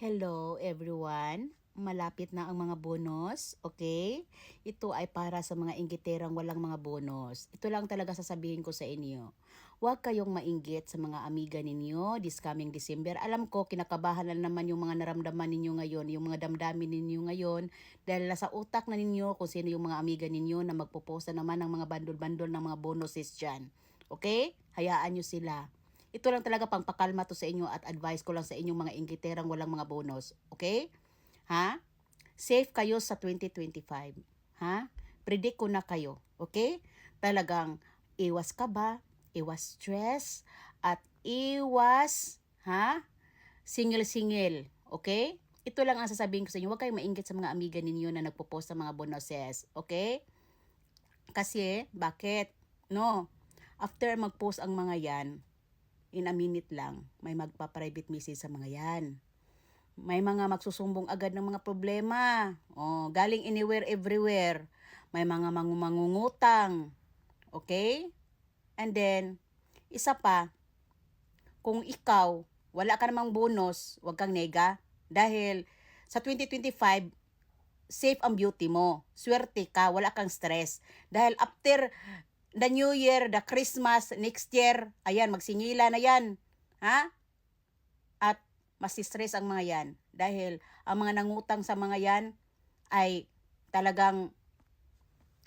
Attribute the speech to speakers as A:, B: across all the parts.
A: Hello everyone! Malapit na ang mga bonus, okay? Ito ay para sa mga inggiterang walang mga bonus. Ito lang talaga sasabihin ko sa inyo. Huwag kayong mainggit sa mga amiga ninyo this coming December. Alam ko, kinakabahan na naman yung mga naramdaman ninyo ngayon, yung mga damdamin ninyo ngayon, dahil nasa utak na ninyo kung sino yung mga amiga ninyo na magpuposta naman ng mga bandol-bandol ng mga bonuses dyan. Okay? Hayaan nyo sila. Ito lang talaga pangpakalma to sa inyo at advice ko lang sa inyong mga inggiterang walang mga bonus. Okay? Ha? Safe kayo sa 2025. Ha? Predict ko na kayo. Okay? Talagang iwas ka ba? Iwas stress at iwas ha? Singil-singil. Okay? Ito lang ang sasabihin ko sa inyo. Huwag kayong mainggit sa mga amiga ninyo na nagpo-post ng mga bonuses. Okay? Kasi, bakit? No. After mag-post ang mga yan, in a minute lang, may magpa-private message sa mga yan. May mga magsusumbong agad ng mga problema. Oh, galing anywhere, everywhere. May mga mangu- mangungutang. Okay? And then, isa pa, kung ikaw, wala ka namang bonus, huwag kang nega. Dahil sa 2025, safe ang beauty mo. Swerte ka, wala kang stress. Dahil after the New Year, the Christmas, next year, ayan, magsingila na yan. Ha? At masistress ang mga yan. Dahil ang mga nangutang sa mga yan ay talagang,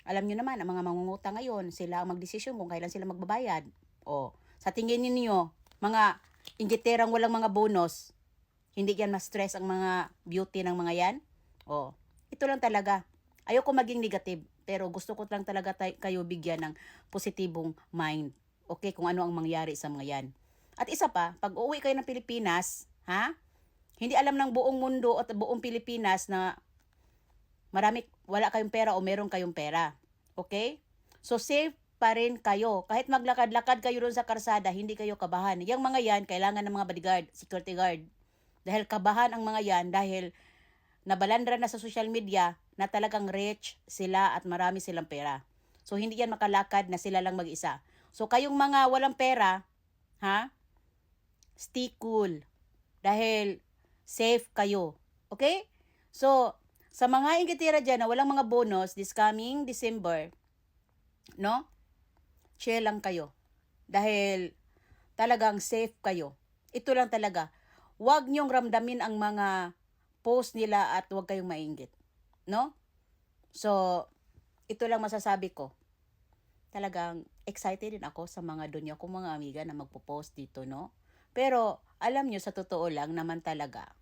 A: alam nyo naman, ang mga mangungutang ngayon, sila ang magdesisyon kung kailan sila magbabayad. O, sa tingin ninyo, mga inggiterang walang mga bonus, hindi yan ma-stress ang mga beauty ng mga yan? O, ito lang talaga. Ayoko maging negative, pero gusto ko lang talaga tay- kayo bigyan ng positibong mind. Okay, kung ano ang mangyari sa mga yan. At isa pa, pag uuwi kayo ng Pilipinas, ha? Hindi alam ng buong mundo at buong Pilipinas na marami, wala kayong pera o meron kayong pera. Okay? So, safe pa rin kayo. Kahit maglakad-lakad kayo doon sa karsada, hindi kayo kabahan. Yung mga yan, kailangan ng mga bodyguard, security guard. Dahil kabahan ang mga yan, dahil nabalandra na sa social media na talagang rich sila at marami silang pera. So, hindi yan makalakad na sila lang mag-isa. So, kayong mga walang pera, ha? Stay cool. Dahil safe kayo. Okay? So, sa mga inggitira dyan na walang mga bonus this coming December, no? Chill lang kayo. Dahil talagang safe kayo. Ito lang talaga. Huwag niyong ramdamin ang mga post nila at huwag kayong mainggit. No? So, ito lang masasabi ko. Talagang excited din ako sa mga dunya ko mga amiga na magpo-post dito, no? Pero, alam nyo, sa totoo lang naman talaga,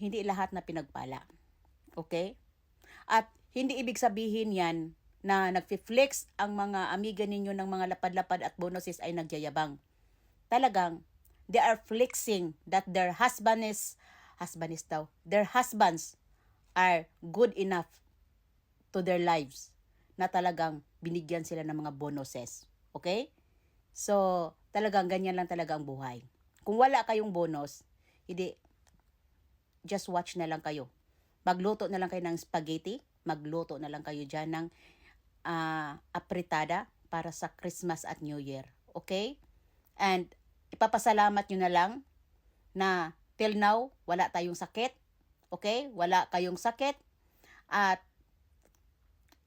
A: hindi lahat na pinagpala. Okay? At hindi ibig sabihin yan na nagfi-flex ang mga amiga ninyo ng mga lapad-lapad at bonuses ay nagyayabang. Talagang, they are flexing that their husband is, husband is daw, their husbands are good enough to their lives na talagang binigyan sila ng mga bonuses. Okay? So, talagang ganyan lang talaga ang buhay. Kung wala kayong bonus, hindi, just watch na lang kayo. Magluto na lang kayo ng spaghetti, magluto na lang kayo dyan ng ah, apritada para sa Christmas at New Year. Okay? And ipapasalamat nyo na lang na till now, wala tayong sakit. Okay? Wala kayong sakit. At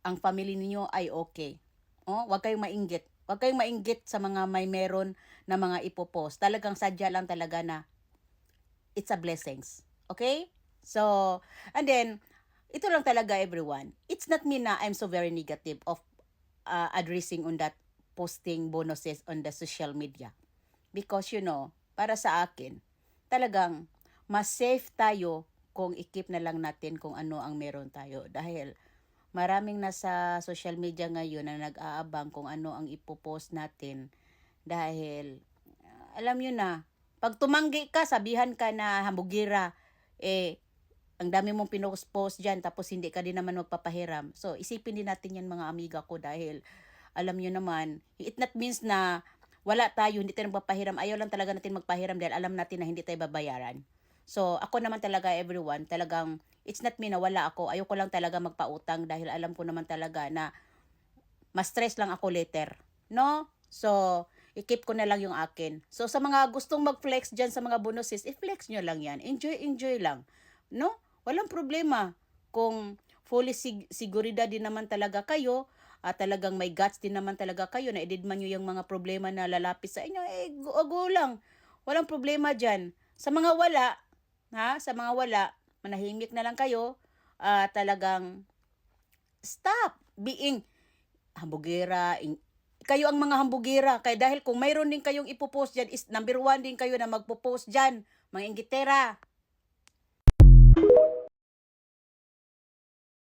A: ang family ninyo ay okay. Oh, wag kayong mainggit. Wag kayong mainggit sa mga may meron na mga ipopost. Talagang sadya lang talaga na it's a blessings. Okay? So, and then, ito lang talaga everyone. It's not me na I'm so very negative of uh, addressing on that posting bonuses on the social media. Because you know, para sa akin, talagang mas safe tayo kung ikip na lang natin kung ano ang meron tayo. Dahil maraming nasa social media ngayon na nag-aabang kung ano ang ipopost natin. Dahil, uh, alam nyo na, pag tumanggi ka, sabihan ka na hambugira, eh, ang dami mong pinost-post dyan, tapos hindi ka din naman magpapahiram. So, isipin din natin yan mga amiga ko dahil, alam nyo naman, it not means na wala tayo, hindi tayo magpapahiram. Ayaw lang talaga natin magpahiram dahil alam natin na hindi tayo babayaran. So, ako naman talaga everyone, talagang, it's not me na wala ako. Ayoko lang talaga magpautang dahil alam ko naman talaga na mas stress lang ako later. No? So, i-keep ko na lang yung akin. So sa mga gustong mag-flex dyan sa mga bonuses, i-flex nyo lang yan. Enjoy, enjoy lang. No? Walang problema. Kung fully sig- seguridad din naman talaga kayo, at talagang may guts din naman talaga kayo na ididman nyo yung mga problema na lalapit sa inyo, eh, go, go lang. Walang problema dyan. Sa mga wala, ha? Sa mga wala, manahimik na lang kayo, ah, talagang stop being hambugera, in- kayo ang mga hambugera. Kaya dahil kung mayroon din kayong ipopost dyan, is number one din kayo na magpo-post dyan. Mga inggitera.